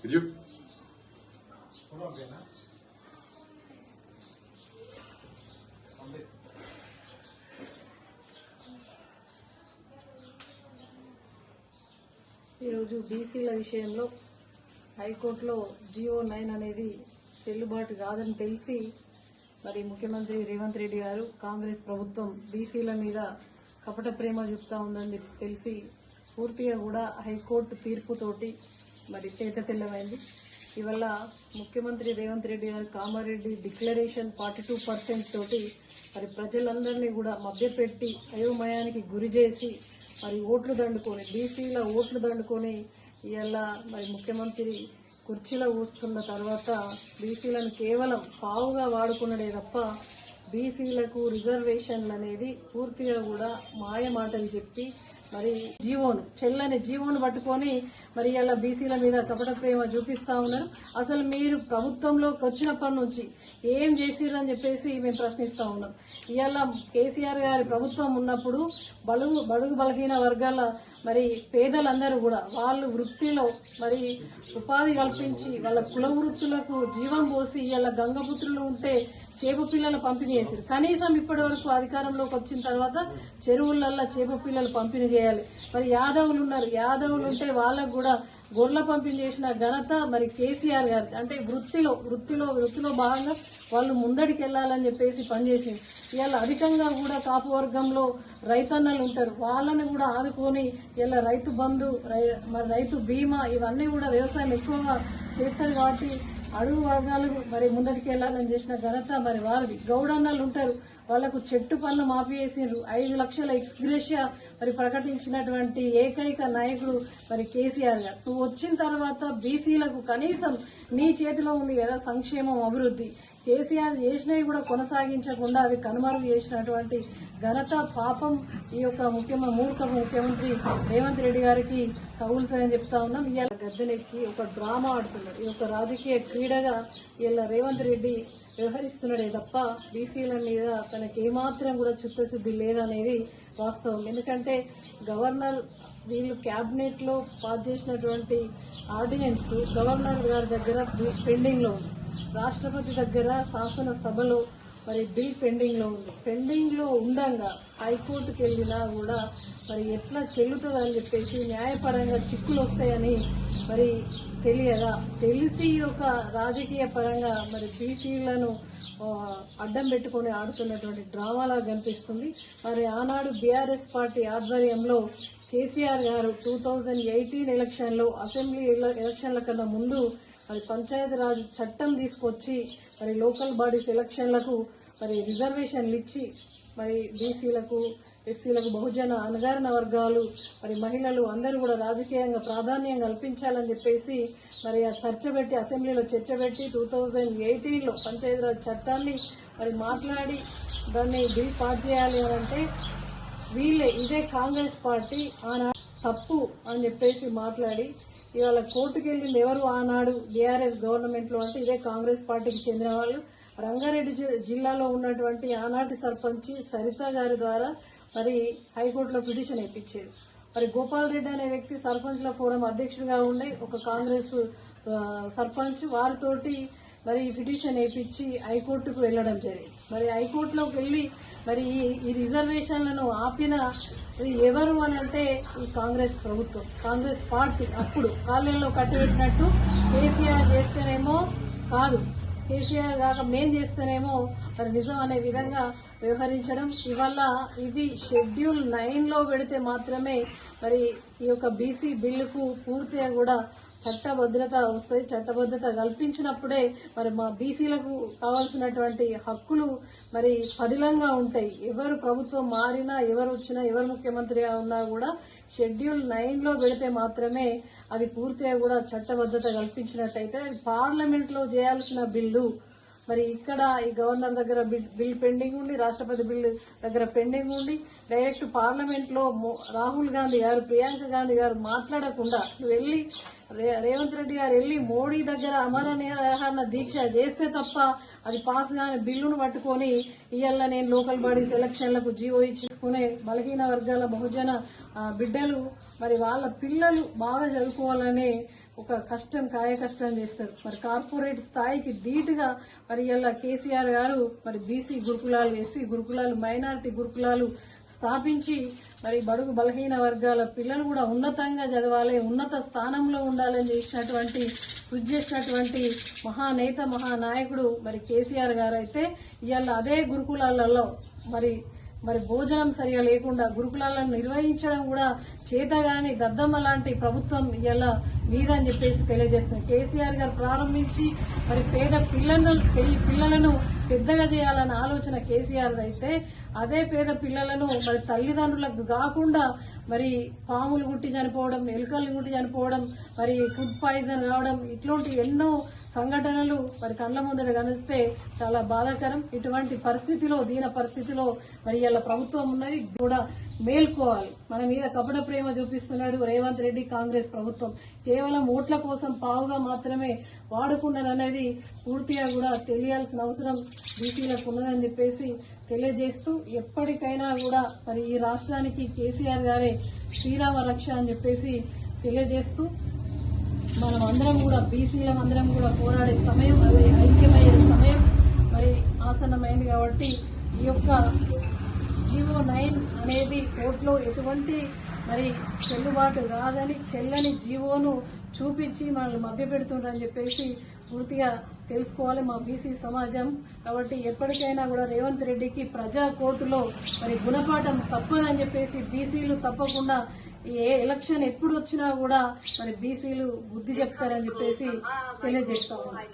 విజయ్ ఈరోజు బీసీల విషయంలో హైకోర్టులో జియో నైన్ అనేది చెల్లుబాటు కాదని తెలిసి మరి ముఖ్యమంత్రి రేవంత్ రెడ్డి గారు కాంగ్రెస్ ప్రభుత్వం బీసీల మీద కపట ప్రేమ చూపుతా ఉందని తెలిసి పూర్తిగా కూడా హైకోర్టు తీర్పుతోటి మరి చేత తెల్లమైంది. ఇవల్ల ముఖ్యమంత్రి Revanth Reddy garu Kamareddy declaration forty two percent తోటి మరి ప్రజలందరినీ కూడా మభ్యపెట్టి అయోమయానికి గురి చేసి మరి ఓట్లు దండుకొని బీసీల ఓట్లు దండుకొని ఇవాళ మరి ముఖ్యమంత్రి కుర్చీలో కూర్చున్న తర్వాత బీసీలను కేవలం పావుగా వాడుకున్నదే తప్ప బీసీలకు రిజర్వేషన్లు అనేది పూర్తిగా కూడా మాయమాటలు చెప్పి మరి జీవోను చెల్లని జీవోను పట్టుకొని మరి ఇలా బీసీల మీద కపట ప్రేమ చూపిస్తా ఉన్నారు. అసలు మీరు ప్రభుత్వంలోకి వచ్చినప్పటి నుంచి ఏం చేసిర్రని చెప్పేసి మేము ప్రశ్నిస్తా ఉన్నాం. ఇవాళ కేసీఆర్ గారి ప్రభుత్వం ఉన్నప్పుడు బడుగు బడుగు బలహీన వర్గాల మరి పేదలందరూ కూడా వాళ్ళు వృత్తిలో మరి ఉపాధి కల్పించి వాళ్ళ కుల వృత్తులకు జీవం పోసి ఇవాళ గంగపుత్రులు ఉంటే చేప పిల్లలు పంపిణీ చేశారు. కనీసం ఇప్పటి వరకు అధికారంలోకి వచ్చిన తర్వాత చెరువులల్లో చేప పిల్లలు పంపిణీ చేయాలి. మరి యాదవులు ఉన్నారు. యాదవులు ఉంటే వాళ్ళకు కూడా గొర్రెల పంపిణీ చేసిన ఘనత మరి కేసీఆర్ గారి అంటే వృత్తిలో వృత్తిలో వృత్తిలో భాగంగా వాళ్ళు ముందడికి వెళ్ళాలని చెప్పేసి పనిచేసింది. ఇవాళ అధికంగా కూడా కాపు వర్గంలో రైతన్నలు ఉంటారు. వాళ్ళని కూడా ఆదుకొని ఇలా రైతు బంధు మరి రైతు బీమా ఇవన్నీ కూడా వ్యవసాయం ఎక్కువగా చేస్తారు కాబట్టి అడుగు వర్గాలు మరి ముందటికి వెళ్ళాలని చేసిన ఘనత మరి వారిది. గౌడన్నలు ఉంటారు. వాళ్ళకు చెట్టు పనులు మాపివేసిండ్రు ఐదు లక్షల ఎక్స్గ్రేషియా మరి ప్రకటించినటువంటి ఏకైక నాయకుడు మరి కేసీఆర్ గారు. నువ్వు వచ్చిన తర్వాత బీసీలకు కనీసం నీ చేతిలో ఉంది కదా సంక్షేమం అభివృద్ధి. కేసీఆర్ చేసినవి కూడా కొనసాగించకుండా అవి కనుమరుగు చేసినటువంటి ఘనత పాపం ఈ యొక్క ముఖ్యమంత్రి మూర్ఖ ముఖ్యమంత్రి రేవంత్ రెడ్డి గారికి కవులుతాయని చెప్తా ఉన్నాం. ఇవాళ గద్దెనెక్కి ఒక డ్రామా ఆడుతున్నాడు ఈ యొక్క రాజకీయ క్రీడగా ఇలా రేవంత్ రెడ్డి వ్యవహరిస్తున్నాడే తప్ప బీసీల మీద తనకి ఏమాత్రం కూడా చిత్తశుద్ధి లేదనేది వాస్తవం. ఎందుకంటే గవర్నర్ వీళ్ళు క్యాబినెట్లో పాస్ చేసినటువంటి ఆర్డినెన్స్ గవర్నర్ గారి దగ్గర పెండింగ్లో ఉంది. రాష్ట్రపతి దగ్గర శాసనసభలో మరి బిల్ పెండింగ్లో ఉంది. పెండింగ్లో ఉండగా ఉండంగా హైకోర్టుకి వెళ్ళినా కూడా మరి ఎట్లా చెల్లుతుందని చెప్పేసి న్యాయపరంగా చిక్కులు వస్తాయని మరి తెలియదా? తెలిసి ఒక రాజకీయ పరంగా మరి బీసీలను అడ్డం పెట్టుకొని ఆడుతున్నటువంటి డ్రామాలా కనిపిస్తుంది. మరి ఆనాడు బీఆర్ఎస్ పార్టీ ఆధ్వర్యంలో KCR garu two thousand eighteen ఎలక్షన్లో అసెంబ్లీ ఎలక్షన్ల కన్నా ముందు మరి పంచాయతీరాజ్ చట్టం తీసుకొచ్చి మరి లోకల్ బాడీస్ ఎలక్షన్లకు మరి రిజర్వేషన్లు ఇచ్చి మరి బీసీలకు ఎస్సీలకు బహుజన అణగారిన వర్గాలు మరి మహిళలు అందరూ కూడా రాజకీయంగా ప్రాధాన్యం కల్పించాలని చెప్పేసి మరి ఆ చర్చ పెట్టి అసెంబ్లీలో చర్చ పెట్టి టూ థౌజండ్ ఎయిటీన్లో పంచాయతీరాజ్ చట్టాన్ని మరి మాట్లాడి దాన్ని బిల్ పాస్ చేయాలి అని అంటే వీళ్ళే ఇదే కాంగ్రెస్ పార్టీ ఆనా తప్పు అని చెప్పేసి మాట్లాడి ఇవాళ కోర్టుకు వెళ్ళింది ఎవరు ఆనాడు బీఆర్ఎస్ గవర్నమెంట్లో అంటే ఇదే కాంగ్రెస్ పార్టీకి చెందిన వాళ్ళు. రంగారెడ్డి జి- జిల్లాలో ఉన్నటువంటి ఆనాటి సర్పంచ్ సరిత గారి ద్వారా మరి హైకోర్టులో పిటిషన్ ఇప్పించారు మరి గోపాల్ రెడ్డి అనే వ్యక్తి సర్పంచ్ల ఫోరం అధ్యక్షుడిగా ఉండే ఒక కాంగ్రెస్ సర్పంచ్ వారితోటి మరి ఈ పిటిషన్ వేయించి హైకోర్టుకు వెళ్ళడం జరిగింది. మరి హైకోర్టులోకి వెళ్ళి మరి ఈ- ఈ రిజర్వేషన్లను ఆపిన ఎవరు అని అంటే ఈ కాంగ్రెస్ ప్రభుత్వం. కాంగ్రెస్ పార్టీ అప్పుడు కాళ్ళల్లో కట్టబెట్టినట్టు కేసీఆర్ చేస్తేనేమో కాదు. కేసీఆర్ కాక మేం చేస్తేనేమో మరి నిజం అనే విధంగా వ్యవహరించడం. ఇవల్ల ఇది షెడ్యూల్ నైన్లో పెడితే మాత్రమే మరి ఈ యొక్క బీసీ బిల్లుకు పూర్తిగా కూడా చట్టభద్రత వస్తుంది. చట్టభద్రత కల్పించినప్పుడే మరి మా బీసీలకు కావాల్సినటువంటి హక్కులు మరి పదిలంగా ఉంటాయి. ఎవరు ప్రభుత్వం మారినా ఎవరు వచ్చినా ఎవరు ముఖ్యమంత్రిగా ఉన్నా కూడా షెడ్యూల్ నైన్లో పెడితే మాత్రమే అది పూర్తిగా కూడా చట్టబద్ధత కల్పించినట్టయితే పార్లమెంట్లో చేయాల్సిన బిల్లు మరి ఇక్కడ ఈ గవర్నర్ దగ్గర బిల్- బిల్ పెండింగ్ ఉండి రాష్ట్రపతి బిల్ దగ్గర పెండింగ్ ఉండి డైరెక్ట్ పార్లమెంట్లో రాహుల్ గాంధీ గారు ప్రియాంక గాంధీ గారు మాట్లాడకుండా వెళ్ళి రే- రేవంత్ రెడ్డి గారు వెళ్ళి మోడీ దగ్గర అమర నిరాహార దీక్ష చేస్తే తప్ప అది పాస్ కాని బిల్లును పట్టుకొని ఇవాళ నేను లోకల్ బాడీస్ ఎలక్షన్లకు జీవో ఇచ్చేసుకునే బలహీన వర్గాల బహుజన బిడ్డలు మరి వాళ్ళ పిల్లలు బాగా చదువుకోవాలనే ఒక కష్టం కాయ కష్టం చేస్తారు. మరి కార్పొరేట్ స్థాయికి ధీటుగా మరి ఇలా కేసీఆర్ గారు మరి బీసీ గురుకులాలు ఎస్సీ గురుకులాలు మైనారిటీ గురుకులాలు స్థాపించి మరి బడుగు బలహీన వర్గాల పిల్లలు కూడా ఉన్నతంగా చదవాలి ఉన్నత స్థానంలో ఉండాలని చేసినటువంటి కృషి చేసినటువంటి మహానేత మహానాయకుడు మరి కేసీఆర్ గారు అయితే ఇవాళ అదే గురుకులాలలో మరి మరి భోజనం సరిగా లేకుండా గురుకులాలను నిర్వహించడం కూడా చేతగాని దద్దమ్మ లాంటి ప్రభుత్వం ఇలా మీద అని చెప్పేసి తెలియజేస్తుంది. కేసీఆర్ గారు ప్రారంభించి మరి పేద పిల్లలను పిల్లలను పెద్దగా చేయాలన్న ఆలోచన కేసీఆర్ అయితే అదే పేద పిల్లలను మరి తల్లిదండ్రులకు కాకుండా మరి పాములు గుట్టి చనిపోవడం ఎలుకలు గుట్టి చనిపోవడం మరి ఫుడ్ పాయిజన్ రావడం ఇట్లాంటి ఎన్నో సంఘటనలు మరి కళ్ళ ముందర కనిస్తే చాలా బాధాకరం. ఇటువంటి పరిస్థితిలో దీన పరిస్థితిలో మరి ఇలా ప్రభుత్వం ఉన్నది కూడా మేల్కోవాలి. మన మీద కపట ప్రేమ చూపిస్తున్నాడు రేవంత్ రెడ్డి కాంగ్రెస్ ప్రభుత్వం. కేవలం ఓట్ల కోసం పావుగా మాత్రమే వాడుకున్నదనేది పూర్తిగా కూడా తెలియాల్సిన అవసరం బీసీలకు ఉన్నదని చెప్పేసి తెలియజేస్తూ ఎప్పటికైనా కూడా మరి ఈ రాష్ట్రానికి కేసీఆర్ గారే శ్రీరామ రక్ష అని చెప్పేసి తెలియజేస్తూ మనం అందరం కూడా బీసీలం అందరం కూడా పోరాడే సమయం అది ఐక్యమయ్యే సమయం మరి ఆసన్నమైంది కాబట్టి ఈ యొక్క జీవో నైన్ అనేది కోర్టులో ఎటువంటి మరి చెల్లుబాటు కాదని చెల్లని జీవోను చూపించి మనల్ని మభ్యపెడుతుండ్రని చెప్పేసి పూర్తిగా తెలుసుకోవాలి మా బీసీ సమాజం. కాబట్టి ఎప్పటికైనా కూడా రేవంత్ రెడ్డికి ప్రజా కోర్టులో మరి గుణపాఠం తప్పదని చెప్పేసి బీసీలు తప్పకుండా ఏ ఎలక్షన్ ఎప్పుడు వచ్చినా కూడా మరి బీసీలు బుద్ధి చెప్తారని చెప్పేసి తెలియజేస్తా